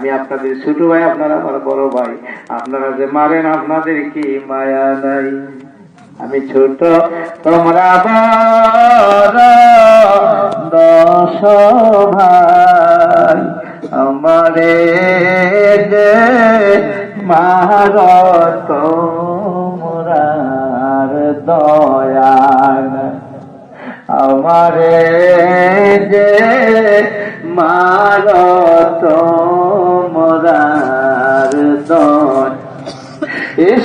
আমি আপনাদের ছোট ভাই, আপনারা আমার বড় ভাই। আপনারা যে মারেন, আপনাদের কি মায়া নাই? আমি ছোট, তোমরা দশ ভাই। আমারে যে মার, তোমরার দয়া। আমারে যে মার, তোমরার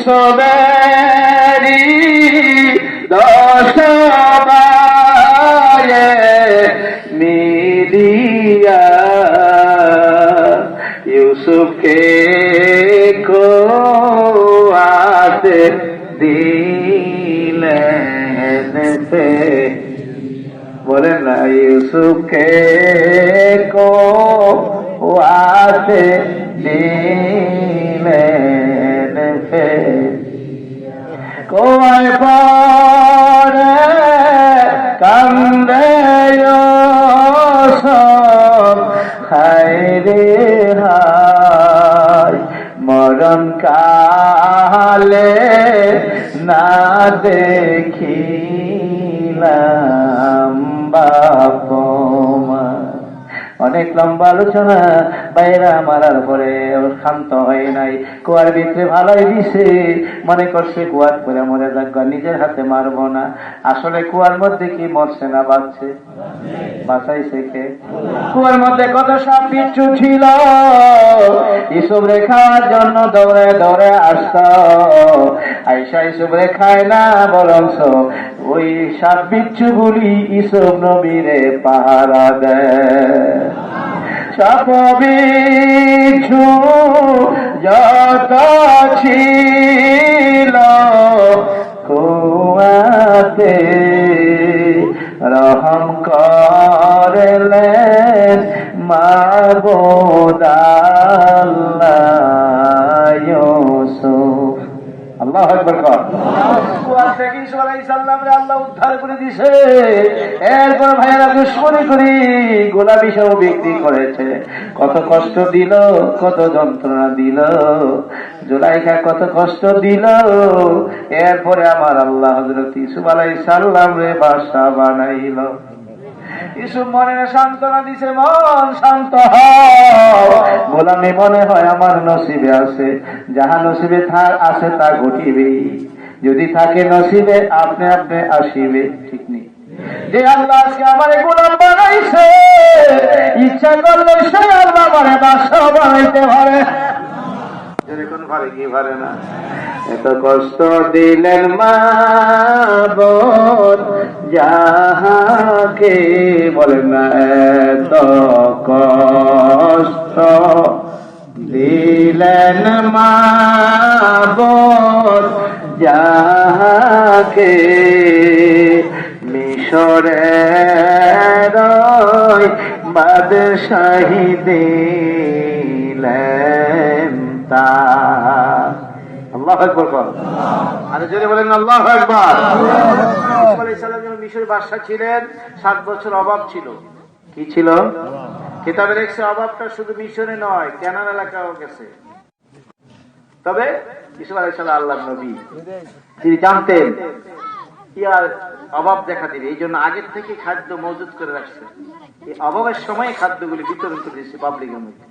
এসবেরি দশ বায়ে মিলিয়া। ইউসুফকে কোয়াতে দিলেন সে। বলেন না ইউসুফকে কো দেখিলাম অনেক লম্বা আলোচনা বাইরা মারার পরে ওর শান্ত হয় নাই। কুয়ার ভিতরে ভালোই দিছে, মনে করছে কুয়ার করে মরে যাক নিজের হাতে মারবো না। আসলে কুয়ার মধ্যে কি মরছে না বাঁচছে? বাঁচাইছে কে? কুয়ার মধ্যে কত সব বিচ্ছু ছিল ইসুব রেখার জন্য দৌড়ে দৌড়ে আসত। আইসা ইসুব রেখায় না বরংস ওই সাপ বিচ্ছু গুলি ইসুব নবীরে পাহারা দেয়। সাপ বিচ্ছু যত ছিল কত কষ্ট দিল, কত যন্ত্রণা দিল। কত কষ্ট দিল। এরপরে আমার আল্লাহ হজরত ইসুফ আলাইহিস সালাম রে বাসা বানাইল। মনে সান্ত্বনা দিছে, মন শান্ত গোলামি মনে হয় আমার নসিবে আছে। যাহা নসিবে থাক, আছে তা ঘটিবে যদি থাকে নসিবে আপনি আপনি আসিবে ঠিক নেই। যে আল্লাহ আজকে আমার গোলাম বানাইছে ইচ্ছা করলে সে আল্লাহ মানে বাসা বানাইতে পারে। যেরকম পারে কি পারে না। এত কষ্ট দিলেন মা যাহাকে বলেন না এত কষ্ট দিলেন মা যাহাকে মিশরের বাদশাহী দিলেন তা। আল্লাহ একবার কর বলেন আল্লাহ একবার ইসমাইল আলাইহিস মিশরের বাদশা ছিলেন, সাত বছর অভাব ছিল। কি ছিল? কিতাবে দেখছে অভাবটা শুধু মিশরে নয়, কেনান এলাকাও গেছে। তবে সালাম আল্লাহ নবী। তিনি জানতেন অভাব দেখা দিবে, এই জন্য আগের থেকে খাদ্য মজুত করে রাখছে। এই অভাবের সময় খাদ্যগুলি বিতরণ পাবলিকের মধ্যে।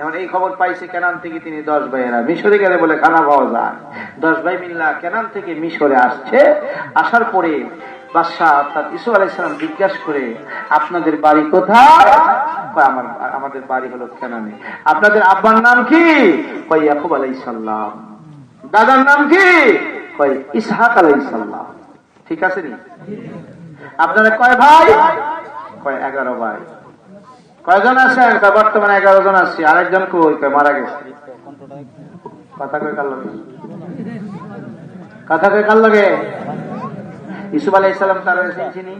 এখন এই খবর পাইছে কেনান থেকে তিনি দশ ভাইয়েরা। মিশরে গেলে বলে খানা পাওয়া যায়। দশ ভাই মিল্লা কেনান থেকে মিশরে আসছে। আসার পরে বাদশাহ অর্থাৎ ইসু আলাইসালাম জিজ্ঞাসা করে, আপনাদের বাড়ি কোথায়? আমার, আমাদের বাড়ি হলো কেনানে। আপনাদের আব্বার নাম কি? ইয়াকুব দাদার নাম কি? কয়, ইসহাক আলাইসাল্লাম ঠিক আছে নি? আপনারা কয় ভাই? কয়, এগারো ভাই। কয়জন কয়, বর্তমানে এগারো জন আছি। আরেকজন কই? কয়, মারা গেছে। কথা কই কার লগে? কথা কই কার লগে? ইসুফ আলাই ইসলাম তারা চিনি?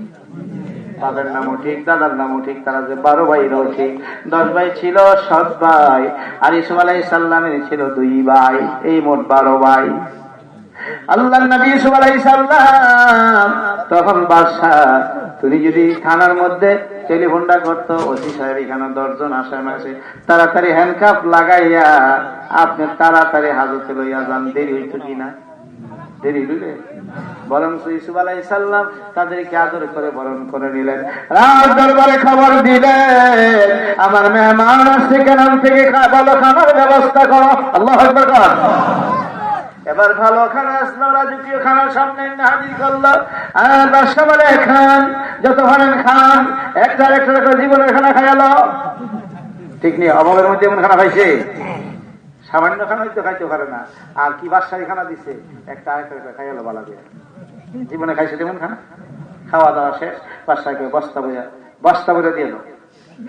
বাবার নামও ঠিক, দাদার নামও ঠিক, তারা যে বারো ভাইরাও ঠিক দশ ভাই ছিল সৎ ভাই, আর ইসুফ আলাই সাল্লামের ছিল দুই ভাই, এই মোট বারো ভাই। আল্লাহ নবী ইসুফ আলাই তখন বাদশাহ, তুমি যদি থানার মধ্যে টেলিফোনটা করতো, ওসি সাহেব এখানে দশজন আসাম আছে তাড়াতাড়ি হ্যান্ডকাপ লাগাইয়া, আপনি তাড়াতাড়ি হাজতে লইয়া যান, দেরি হইতো কিনা? আমার মেহমান আসছে কেন থেকে ভালো ব্যবস্থা করো। আল্লাহ এবার ভালো খানা আসলো, রাজকীয় খানার সামনে হাজির করল। আর বলে খান, যত খান একটা একটা জীবনের খানা খাইলো ঠিক নেই অভাবের মধ্যে এমন খানা খাইছে? সামান্য খানা তো খাইতে পারে না। আর কি বাসায় খানা দিছে একটা আরেকটা হলো বালা দিয়ে জীবনে খাইছে তেমন খানা? খাওয়া দাওয়া শেষ বাসায় বস্তা বোঝা বস্তা বোঝা দিয়ে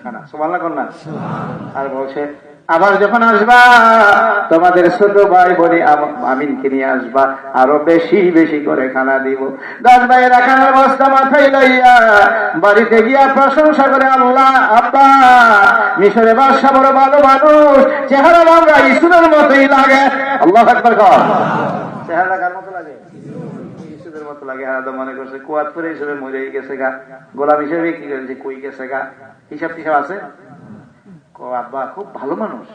খানা। সমাল্লা না? আর বলছে আবার যখন আসবা, তোমাদের ছোট ভাই আম- আমিনকে নিয়ে আসবা, আরও বেশি বেশি করে খানা দিব। দশ ভাইয়েরা খানার বস্তা মাথায় লইয়া বাড়িতে গিয়া প্রশংসা করে আল্লাহ, আব্বা, মিশরে বাদশা বড় ভালো মানুষ, চেহারা আমরা ইসুরের মতোই লাগে। আল্লাহ একবার চেহারা কার মতো লাগে? করে হিসেবে মরেই গেছে গা। গোলাম হিসেবে কি করেছে, কই গেছে গা? হিসাব টিসাব আছে? আব্বা খুব ভালো মানুষ।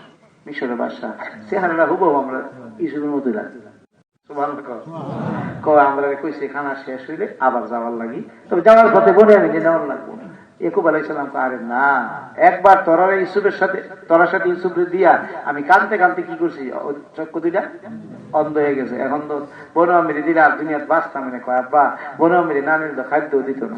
মিশরের বাসা চেহারাটা হুব আমরা কও। কও আমরা খানা শেষ হইলে আবার যাওয়ার লাগি। তবে যাওয়ার পথে আমি যে যাওয়ার লাগবো একুব আরে না, একবার তোরার ইসুফের সাথে, তোরার সাথে ইসুফের দিয়া আমি কানতে কানতে কি করছি? চক্ষু দুইটা অন্ধ হয়ে গেছে। এখন তো বনু আমিরি দিলে আর দুনিয়াত বাঁচতাম কয়, আব্বা, বনু আমিরি না খাদ্য দিত না।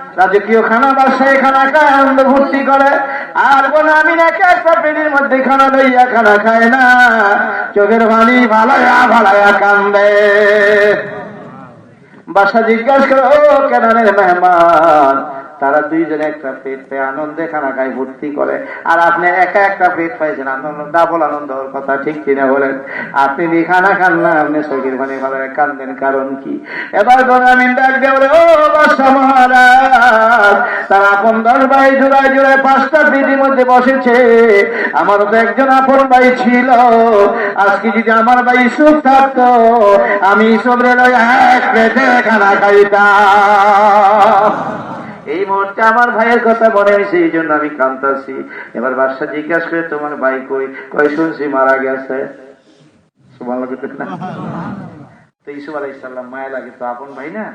রাজকীয় খানা বা খানা খায় আনন্দ ভর্তি করে। আর বোন আমি নাকি একটা পেটির মধ্যে খানা লইয়া খানা খায় না। চোখের ভানি ভালায়া ভালায়া কান্দে। বাসা জিজ্ঞাসা করে কেন রে মেহমান তারা দুইজনে একটা পেট পেয়ে আনন্দে খানা খায় ভর্তি করে। আর আপনি একা একটা পেট পাইছেন, আনন্দ ডাবল আনন্দ হওয়ার কথা ঠিক কিনা বলেন? আপনি নি খানা খান না? আপনি শরীর মানে ভালো কান্দেন, কারণ কি? এবার গোনামিন ডাক দিয়ে ও বাসা মহারাজ, তার আপন দশ ভাই জোড়ায় জোড়ায় পাঁচটা পেটির মধ্যে বসেছে। আমারও তো একজন আপন ভাই ছিল। আজকে যদি আমার ভাই সুখ থাকতো, আমি সবরে লই এক পেটে খানা খাইতাম। এই মুহূর্তে আমার ভাইয়ের কথা মনে হয়েছে এই জন্য আমি কান্তাছি এবার বাদশা জিজ্ঞাসা করে, তোমার ভাই কই? কই শুনছি মারা গেছে। তো ইসুফ মায়া লাগে তো আপন ভাই না?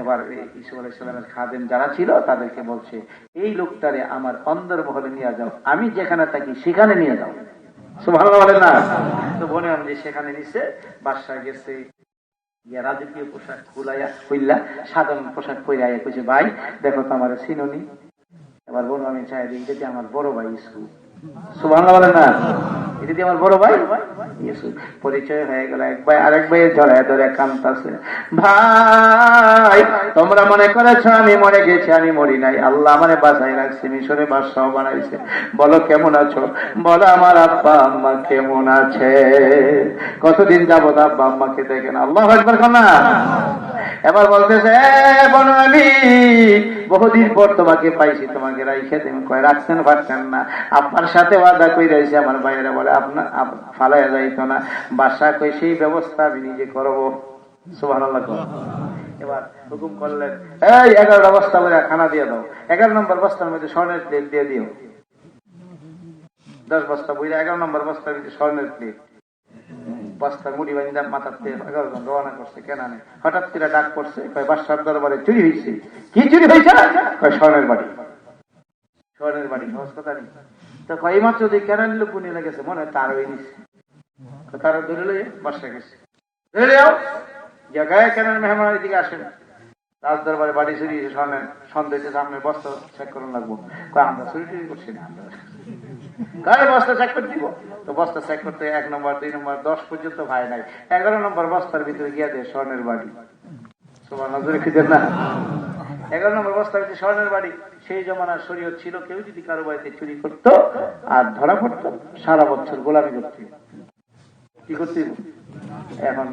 এবার ইসুফ ইসলামের খাদেম যারা ছিল, তাদেরকে বলছে, এই লোকটারে আমার অন্দর মহলে নিয়ে যাও। আমি যেখানে থাকি, সেখানে নিয়ে যাও। সুবহানাল্লাহ বলে না? তো বনে আমি সেখানে নিছে বাদশা গেছে। ইয়া রাজকীয় পোশাক খুলাইয়া খুললা সাধারণ পোশাক খুলাইয়া কইছে, ভাই, দেখো তো আমার সিনোনি। এবার বলব আমি চাই যে আমার বড় ভাই ইসু না। আমার বড় ভাই। পরিচয় হয়ে গেল। এক ভাই, আরেক ঝড়ায় ধরে ভাই, তোমরা মনে করেছ আমি মরে গেছি, আমি মরি নাই। আল্লাহ আমারে বাঁচাই রাখছে, মিশরে বাদশাহ বানাইছে। বলো, কেমন আছো? বলো, আমার আব্বা, আম্মা কেমন আছে? কতদিন যাব আব্বা, আম্মাকে দেখেন? আল্লাহ একবার না। এবার বলতেছে, "এ বহুদিন পর তোমাকে পাইছি, তোমাকে রাইখে তুমি কয় রাখছেন, পারছেন না। আপনার সাথে ওয়াদা কই রয়েছে আমার ভাইয়েরা বলে, আপনার, আপ- ফালাইয়া যাইতো না। বাসা কই সেই ব্যবস্থা আমি নিজে করব। সুবহানাল্লাহ এবার হুকুম করলেন, এই এগারোটা বস্তা বলে খানা দিয়ে দাও। এগারো নম্বর বস্তার মধ্যে স্বর্ণের প্লেট দিয়ে দিও। দশ বস্তা বইরা, এগারো নম্বর বস্তার মধ্যে স্বর্ণের প্লেট। বস্তা মুড়ি মাথার থেকে এগারো জন রওনা করছে, কেন হঠাৎ করে ডাক পড়ছে, কয়, বাদশার দরবারে চুরি হয়েছে কি চুরি হয়েছে কয়, স্বর্ণের বাড়ি। স্বর্ণের বাড়ি, সহজ কথা নেই। তো কয় মাত্র দিয়ে কেন নিল পুনে লেগেছে, মনে হয় তার হয়ে নিচ্ছে তার ধরে লইয়ে বাসা গেছে। ধরে জায়গায় কেন মেহমান দিকে আসেন। রাজ দরবারে বাড়ি চুরি হয়েছে স্বর্ণের সন্দেহে সামনে বস্তা চেক লাগবো। আমরা চুরি টুরি করছি না, আমরা। কারে বস্তা চেক করে দিব। তো বস্তা চেক করতে এক নম্বর, দুই নম্বর, দশ পর্যন্ত ভাই নাই। এগারো নম্বর বস্তার ভিতরে গিয়ে দেয় স্বর্ণের বাড়ি। সবার নজরে খুঁজে না? এগারো নম্বর বস্তার ভিতরে স্বর্ণের বাড়ি। সেই জমানার শরীয়ত ছিল, কেউ যদি কারও বাড়িতে চুরি করতো আর ধরা পড়তো, সারা বছর গোলামি করতে। কি করতে? এখন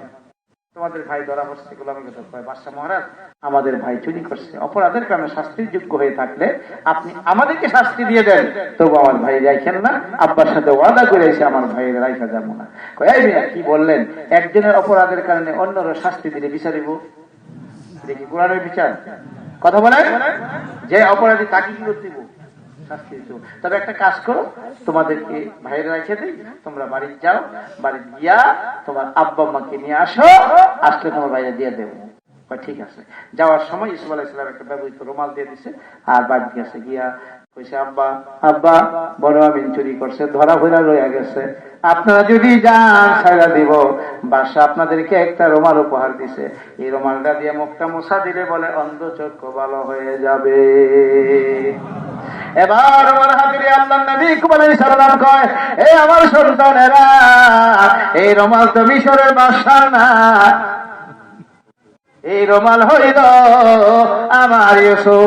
তোমাদের ভাই ধরা পড়ছে, গোলামি কয় বাদশাহ মহারাজ, আমাদের ভাই চুরি করছে। অপরাধের কারণে শাস্তির যোগ্য হয়ে থাকলে আপনি আমাদেরকে শাস্তি দিয়ে দেন। তবু আমার ভাই রাইখেন না, আব্বার সাথে ওয়াদা করে এসে আমার ভাইয়ের রাইখা যাব না। কি বললেন? একজনের অপরাধের কারণে অন্যরা শাস্তি দিলে বিচারিব দেখি কোরআনের বিচার? কথা বলেন। যে অপরাধী তাকে কি করতে? শাস্তি তবে একটা কাজ করো, তোমাদেরকে রেখে দিই, তোমরা বাড়ি যাও, বাড়ি গিয়া তোমার আব্বা আম্মাকে নিয়ে আসো, আসলে তোমার দিয়ে দেবো। ঠিক আছে। যাওয়ার সময় ইসুফ আলাহ ইসলাম একটা ব্যবহৃত রুমাল দিয়ে দিছে, আর বাড়ি গেছে গিয়া কইছে, আব্বা আব্বা, বড় আমিন চুরি করছে, ধরা ভরা রয়ে গেছে। আপনারা যদি যান ছাড়া দিব। বাসা আপনাদেরকে একটা রুমাল উপহার দিছে। এই রুমালটা দিয়ে মুখটা মশা দিলে বলে, অন্ধ চক্ষু ভালো হয়ে যাবে। এবার আমার হাবিরে আল্লাহ নবী কুমার সালাম কয়, এ আমার সন্তানেরা, এই রোমাল তো মিশরের বাসার না। এই রোমাল হইল আমার ইউসুফ